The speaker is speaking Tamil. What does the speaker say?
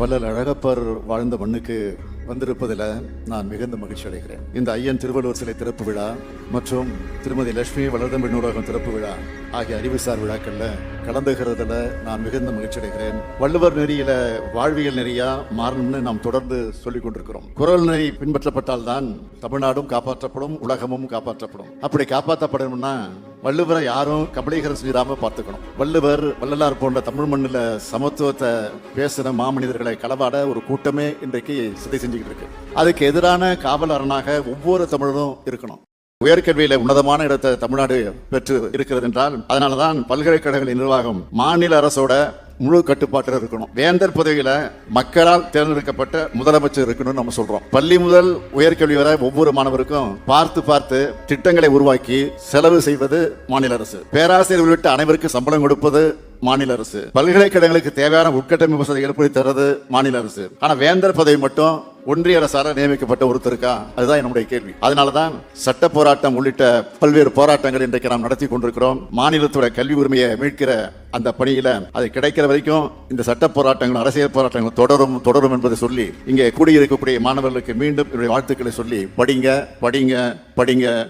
வள்ளல் அழகப்பர் வாழ்ந்த மண்ணுக்கு வந்திருப்பதில் நான் மிகுந்த மகிழ்ச்சி அடைகிறேன் இந்த ஐயன் திருவள்ளுவர் சிலை திறப்பு விழா மற்றும் திருமதி லட்சுமி வளர்தமிழ் நூலகம் திறப்பு விழா ஆகிய அறிவுசார் விழாக்கள்ல கலந்துகிறதுல நான் மிகுந்த மகிழ்ச்சி அடைகிறேன் வள்ளுவர் நெறியில வாழ்வியல் நெறியா மாறணும்னு நாம் தொடர்ந்து சொல்லிக் கொண்டிருக்கிறோம். குரல் நெறி பின்பற்றப்பட்டால்தான் தமிழ்நாடும் காப்பாற்றப்படும் உலகமும் காப்பாற்றப்படும். அப்படி காப்பாற்றப்படணும்னா வள்ளுவரை யாரும் கபலீகரம் செய்யாம பார்த்துக்கணும். வள்ளுவர் வள்ளலார் போன்ற தமிழ் மண்ணில் சமத்துவத்தை பேசின மாமனிதர்களை களவாட ஒரு கூட்டமே இன்றைக்கு சிதை செஞ்சுக்கிட்டு இருக்கு. அதுக்கு எதிரான காவல் அரணாக ஒவ்வொரு தமிழரும் இருக்கணும். உயர்கல்வியில உன்னதமான இடத்தை தமிழ்நாடு பெற்று இருக்கிறது என்றால் அதனாலதான் பல்கலைக்கழகங்களின் நிர்வாகம் மாநில அரசோட முழு கட்டுப்பாட்டில் இருக்கணும். வேந்தர் பதவியில மக்களால் தேர்ந்தெடுக்கப்பட்ட முதலமைச்சர் இருக்கணும்னு நம்ம சொல்றோம். பள்ளி முதல் உயர்கல்வி வரை ஒவ்வொரு மாணவருக்கும் பார்த்து பார்த்து திட்டங்களை உருவாக்கி செலவு செய்வது மாநில அரசு. பேராசிரியர் உள்ளிட்ட அனைவருக்கும் சம்பளம் கொடுப்பது மாநில அரசு. பல்கலைக்கழகங்களுக்கு தேவையான உட்கட்டமைப்பு வசதி ஏற்படுத்தி தர்றது மாநில அரசு. ஆனா வேந்தர் பதவி மட்டும் ஒன்றிய அரசார நியமிக்கப்பட்ட ஒருத்தருக்கா? அதுதான் என்னுடைய கேள்வி. அதனாலதான் சட்ட போராட்டம் உள்ளிட்ட பல்வேறு போராட்டங்கள் இன்றைக்கு நாம் நடத்தி கொண்டிருக்கிறோம். மாநிலத்தோட கல்வி உரிமையை மீட்கிற அந்த பணியில அது கிடைக்கிற வரைக்கும் இந்த சட்ட போராட்டங்கள் அரசியல் போராட்டங்கள் தொடரும் தொடரும் என்பதை சொல்லி இங்கே கூடியிருக்கக்கூடிய மாணவர்களுக்கு மீண்டும் என்னுடைய வாழ்த்துக்களை சொல்லி படிங்க படிங்க படிங்க